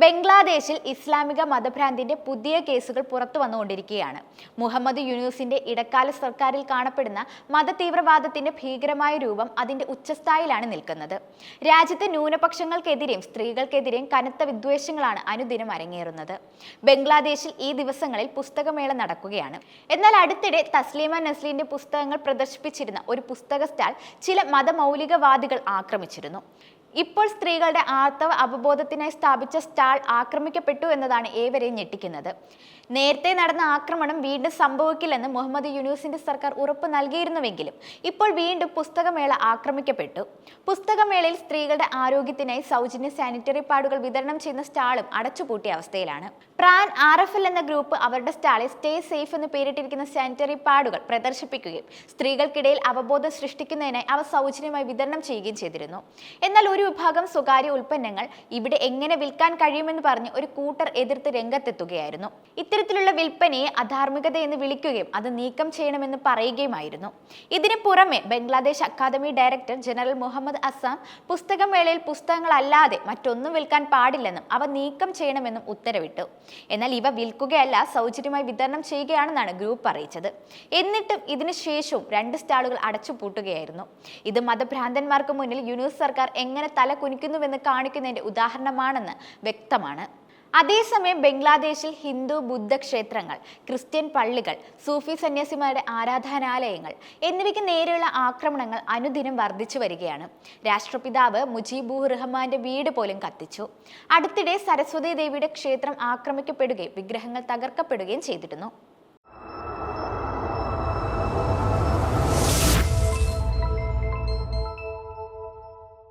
ബംഗ്ലാദേശിൽ ഇസ്ലാമിക മതഭ്രാന്തിന്റെ പുതിയ കേസുകൾ പുറത്തു വന്നുകൊണ്ടിരിക്കുകയാണ്. മുഹമ്മദ് യൂനുസിന്റെ ഇടക്കാല സർക്കാരിൽ കാണപ്പെടുന്ന മതതീവ്രവാദത്തിന്റെ ഭീകരമായ രൂപം അതിന്റെ ഉച്ചസ്ഥായിലാണ് നിൽക്കുന്നത്. രാജ്യത്തെ ന്യൂനപക്ഷങ്ങൾക്കെതിരെയും സ്ത്രീകൾക്കെതിരെയും കനത്ത വിദ്വേഷങ്ങളാണ് അനുദിനം അരങ്ങേറുന്നത്. ബംഗ്ലാദേശിൽ ഈ ദിവസങ്ങളിൽ പുസ്തകമേള നടക്കുകയാണ്. എന്നാൽ അടുത്തിടെ തസ്ലീമ നസ്ലീന്റെ പുസ്തകങ്ങൾ പ്രദർശിപ്പിച്ചിരുന്ന ഒരു പുസ്തക സ്റ്റാൾ ചില മതമൗലികവാദികൾ ആക്രമിച്ചിരുന്നു. ഇപ്പോൾ സ്ത്രീകളുടെ ആർത്തവ അവബോധത്തിനായി സ്ഥാപിച്ച സ്റ്റാൾ ആക്രമിക്കപ്പെട്ടു എന്നതാണ് ഏവരെയും ഞെട്ടിക്കുന്നത്. നേരത്തെ നടന്ന ആക്രമണം വീണ്ടും സംഭവിക്കില്ലെന്ന് മുഹമ്മദ് യൂനുസിന്റെ സർക്കാർ ഉറപ്പ് നൽകിയിരുന്നുവെങ്കിലും ഇപ്പോൾ വീണ്ടും പുസ്തകമേള ആക്രമിക്കപ്പെട്ടു. പുസ്തകമേളയിൽ സ്ത്രീകളുടെ ആരോഗ്യത്തിനായി സൗജന്യ സാനിറ്ററി പാഡുകൾ വിതരണം ചെയ്യുന്ന സ്റ്റാളും അടച്ചുപൂട്ടിയ അവസ്ഥയിലാണ്. പ്രാൻ ആർ എഫ് എൽ എന്ന ഗ്രൂപ്പ് അവരുടെ സ്റ്റാളിൽ സ്റ്റേ സേഫ് എന്ന് പേരിട്ടിരിക്കുന്ന സാനിറ്ററി പാഡുകൾ പ്രദർശിപ്പിക്കുകയും സ്ത്രീകൾക്കിടയിൽ അവബോധം സൃഷ്ടിക്കുന്നതിനായി അവ സൗജന്യമായി വിതരണം ചെയ്യുകയും ചെയ്തിരുന്നു. എന്നാൽ ഒരു വിഭാഗം സ്വകാര്യ ഉൽപ്പന്നങ്ങൾ ഇവിടെ എങ്ങനെ വിൽക്കാൻ കഴിയുമെന്ന് പറഞ്ഞ് ഒരു കൂട്ടർ എതിർത്ത് രംഗത്തെത്തുകയായിരുന്നു. ഇത്തരത്തിലുള്ള വിൽപ്പനയെ അധാർമികത എന്ന് വിളിക്കുകയും അത് നീക്കം ചെയ്യണമെന്ന് പറയുകയുമായിരുന്നു. ഇതിനു പുറമെ Bangladesh academy director general Muhammad Azam പുസ്തകമേളയിൽ പുസ്തകങ്ങളല്ലാതെ മറ്റൊന്നും വിൽക്കാൻ പാടില്ലെന്നും അവ നീക്കം ചെയ്യണമെന്നും ഉത്തരവിട്ടു. എന്നാൽ ഇവ വിൽക്കുകയല്ല സൗജന്യമായി വിതരണം ചെയ്യുകയാണെന്നാണ് ഗ്രൂപ്പ് അറിയിച്ചത്. എന്നിട്ടും ഇതിനു ശേഷവും രണ്ട് സ്റ്റാളുകൾ അടച്ചുപൂട്ടുകയായിരുന്നു. ഇത് മതഭ്രാന്തന്മാർക്ക് മുന്നിൽ യൂണിസ് സർക്കാർ എങ്ങനെ തല കുനിക്കുന്നുവെന്ന് കാണിക്കുന്നതിന്റെ ഉദാഹരണമാണെന്ന് വ്യക്തമാണ്. അതേസമയം ബംഗ്ലാദേശിൽ ഹിന്ദു ബുദ്ധ ക്ഷേത്രങ്ങൾ ക്രിസ്ത്യൻ പള്ളികൾ സൂഫി സന്യാസിമാരുടെ ആരാധനാലയങ്ങൾ എന്നിവയ്ക്ക് നേരെയുള്ള ആക്രമണങ്ങൾ അനുദിനം വർദ്ധിച്ചു വരികയാണ്. രാഷ്ട്രപിതാവ് മുജീബുർ റഹ്മാന്റെ വീട് പോലും കത്തിച്ചു. അടുത്തിടെ സരസ്വതി ദേവിയുടെ ക്ഷേത്രം ആക്രമിക്കപ്പെടുകയും വിഗ്രഹങ്ങൾ തകർക്കപ്പെടുകയും ചെയ്തിരുന്നു.